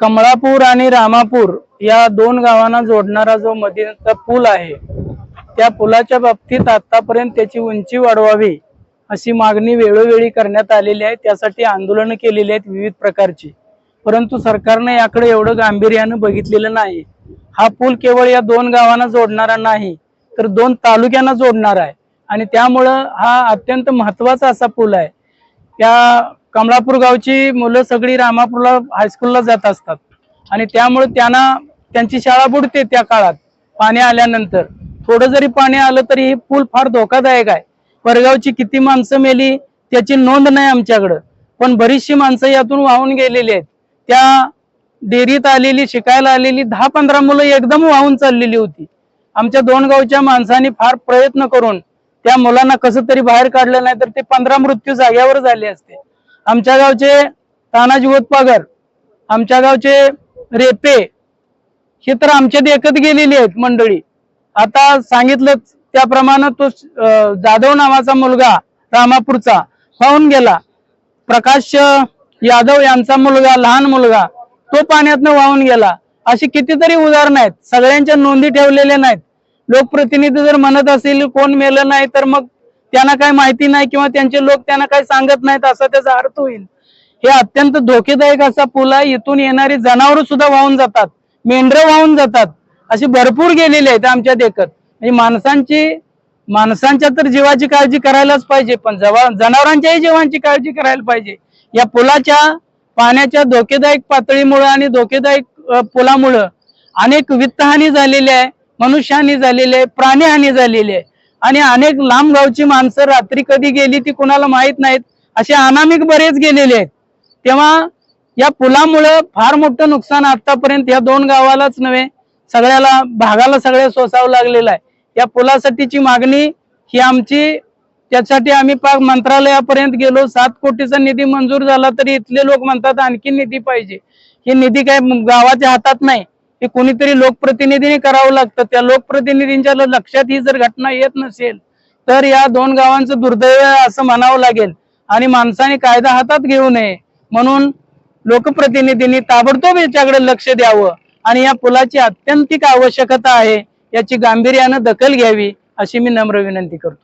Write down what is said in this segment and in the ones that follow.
कमळापूर आणि रामापूर या दोन गावांना जोडणारा जो मधीलचा पूल आहे त्या पुलाच्या बाबतीत आतापर्यंत त्याची उंची वाढवावी अशी मागणी वेळोवेळी करण्यात आलेली आहे. त्यासाठी आंदोलनं केलेली आहेत विविध प्रकारची. परंतु सरकारने याकडे एवढं गांभीर्यानं बघितलेलं नाही. हा पूल केवळ या दोन गावांना जोडणारा नाही तर दोन तालुक्यांना जोडणारा आहे. आणि त्यामुळं हा अत्यंत महत्त्वाचा असा पूल आहे. त्या कमळापूर गावची मुलं सगळी रामापूरला हायस्कूलला जात असतात. आणि त्यामुळे त्यांना त्यांची शाळा बुडते त्या काळात पाणी आल्यानंतर. थोडं जरी पाणी आलं तरी हे पूल फार धोकादायक आहे. परगावची किती माणसं मेली त्याची नोंद नाही आमच्याकडं. पण बरीचशी माणसं यातून वाहून गेलेली आहेत. त्या डेअरीत आलेली शिकायला आलेली दहा पंधरा मुलं एकदम वाहून चाललेली होती. आमच्या दोन गावच्या माणसांनी फार प्रयत्न करून त्या मुलांना कसं तरी बाहेर काढलं नाही तर ते पंधरा मृत्यू जाग्यावर झाले असते. आमच्या गावचे तानाजी होतपागर आमच्या गावचे रेपे हे तर आमच्या देखत गेलेली आहेत मंडळी. आता सांगितलं त्याप्रमाणे तो जाधव नावाचा मुलगा रामापूरचा वाहून गेला. प्रकाश यादव यांचा मुलगा लहान मुलगा तो पाण्यातनं वाहून गेला. अशी कितीतरी उदाहरणं आहेत. सगळ्यांच्या नोंदी ठेवलेल्या नाहीत. लोकप्रतिनिधी जर म्हणत असेल कोण मेलं नाही तर मग त्यांना काय माहिती नाही किंवा त्यांचे लोक त्यांना काय सांगत नाहीत असा त्याचा अर्थ होईल. हे अत्यंत धोकेदायक असा पूल आहे. इथून येणारी जनावर सुद्धा वाहून जातात. मेंढरं वाहून जातात. अशी भरपूर गेलेली आहेत आमच्या देखत. म्हणजे माणसांची माणसांच्या तर जीवाची काळजी करायलाच पाहिजे पण जवा जनावरांच्याही जीवांची काळजी करायला पाहिजे. या पुलाच्या पाण्याच्या धोकेदायक पातळीमुळे आणि धोकेदायक पुलामुळं अनेक वित्तहानी झालेली आहे मनुष्यहानी झालेली आहे प्राणीहानी झालेली आहे. आणि अनेक लांब गावची माणसं रात्री कधी गेली ती कुणाला माहीत नाहीत. असे अनामिक बरेच गेलेले आहेत. तेव्हा या पुलामुळं फार मोठं नुकसान आतापर्यंत या दोन गावालाच नव्हे सगळ्याला भागाला सगळ्या सोसावं लागलेलं आहे. या पुलासाठीची मागणी ही आमची त्यासाठी आम्ही पाक मंत्रालयापर्यंत गेलो. सात कोटीचा निधी मंजूर झाला तरी इथले लोक म्हणतात आणखी निधी पाहिजे. ही निधी काय गावाच्या हातात नाही. हे कोणीतरी लोकप्रतिनिधीने करावं लागतं. त्या लोकप्रतिनिधींच्या लक्षात ही जर घटना येत नसेल तर या दोन गावांचं दुर्दैव असं म्हणावं लागेल. आणि माणसाने कायदा हातात घेऊ नये. म्हणून लोकप्रतिनिधींनी ताबडतोब याच्याकडे लक्ष द्यावं. आणि या पुलाची अत्यंतिक आवश्यकता आहे याची गांभीर्यानं दखल घ्यावी अशी मी नम्र विनंती करतो.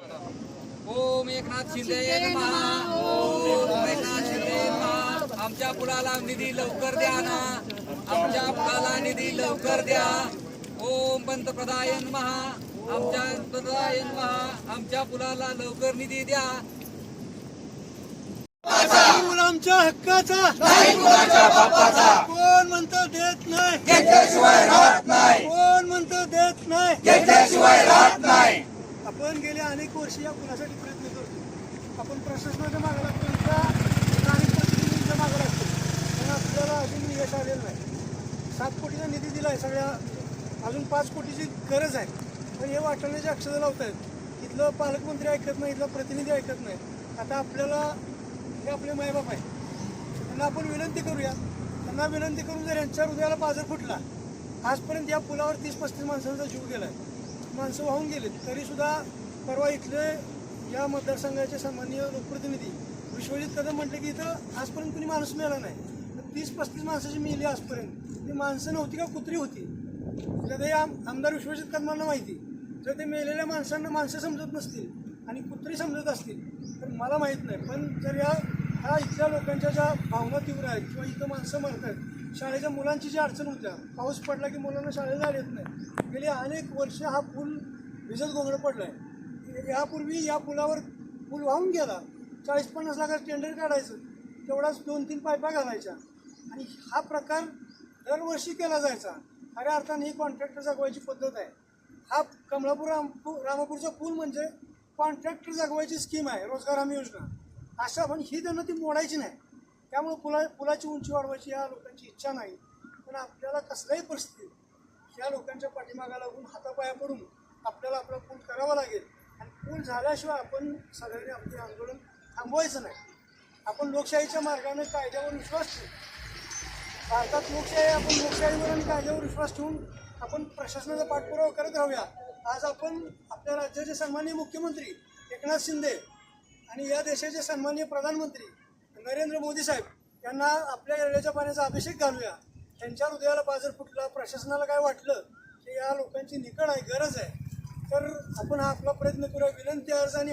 ओम एकनाथ शिंदे एकनाथ शिंदे आमच्या पुलाला निधी लवकर द्या ना. आमच्या पुलाला निधी लवकर द्या. ओम पंतप्रधाय नमः आमच्या पंतप्रधाय नमः आमच्या पुलाला लवकर निधी द्या. पूल आमच्या हक्काचा. कोण म्हणतं देत नाही? कोण म्हणतं देत नाही? पण गेल्या अनेक वर्ष या पुलासाठी प्रयत्न करतो. आपण प्रशासनाच्या मागे लागतो त्या स्थानिक प्रतिनिधींच्या मागे लागतो. पण आपल्याला अजून यश आलेलं नाही. सात कोटीचा निधी दिला आहे सगळ्या अजून पाच कोटीची गरज आहे. पण हे वाटण्याचे अक्षर लावत आहेत इथलं पालकमंत्री ऐकत नाही इथलं प्रतिनिधी ऐकत नाही. आता आपल्याला हे आपले मायबाप आहे त्यांना आपण विनंती करूया. त्यांना विनंती करून जर यांच्या हृदयाला बाजार फुटला आजपर्यंत या पुलावर तीस पस्तीस माणसांचा जीव आहे माणसं वाहून गेलेत. तरी सुद्धा परवा इथले या मतदारसंघाचे सामान्य लोकप्रतिनिधी विश्वजित कदम म्हटले की इथं आजपर्यंत कुणी माणूस मिळाला नाही. तर तीस पस्तीस माणसाची मिळली आजपर्यंत. ती माणसं नव्हती का कुत्री होती? तर हे आम आमदार विश्वजित कदमांना माहिती. जर ते मेलेल्या माणसांना माणसं समजत नसतील आणि कुत्री समजत असतील तर मला माहीत नाही. पण जर या ह्या इथल्या लोकांच्या ज्या भावना तीव्र आहेत किंवा इथं माणसं मरतात शाळेच्या मुलांची जी अडचण होत्या पाऊस पडला की मुलांना शाळेला जायला येत नाही. गेली अनेक वर्ष हा पूल भिजत गोंगडं पडला आहे यापूर्वी या पुलावर पूल वाहून गेला चाळीस पन्नास लाखाचं टेंडर काढायचं तेवढाच दोन तीन पायपा घालायच्या. आणि हा प्रकार दरवर्षी केला जायचा. खऱ्या अर्थाने ही कॉन्ट्रॅक्टर जगवायची पद्धत आहे. हा कमळापूर राम रामापूरचा पूल म्हणजे कॉन्ट्रॅक्टर जगवायची स्कीम आहे रोजगार हमी योजना. अशा पण ही त्यांना ती मोडायची नाही. त्यामुळे पुला पुलाची उंची वाढवायची या लोकांची इच्छा नाही. पण आपल्याला कसल्याही परिस्थितीत या लोकांच्या पाठीमागा लागून हातापाया पडून आपल्याला आपला पूल करावा लागेल. आणि पूल झाल्याशिवाय आपण सगळ्यांनी आपले आंदोलन थांबवायचं नाही. आपण लोकशाहीच्या मार्गाने कायद्यावर विश्वास ठेवू. भारतात लोकशाही आपण लोकशाहीवर आणि कायद्यावर विश्वास ठेवून आपण प्रशासनाचा पाठपुरावा करत राहूया. आज आपण आपल्या राज्याचे सन्माननीय मुख्यमंत्री एकनाथ शिंदे आणि या देशाचे सन्माननीय प्रधानमंत्री नरेंद्र मोदी साहेब यांना आपल्या येण्याच्या पाण्याचा अभिषेक घालूया. त्यांच्या हृदयाला बाजार फुटला. प्रशासनाला काय वाटलं की या लोकांची निकड आहे गरज आहे. तर आपण हा आपला प्रयत्न करूया. विनंती अर्ज आणि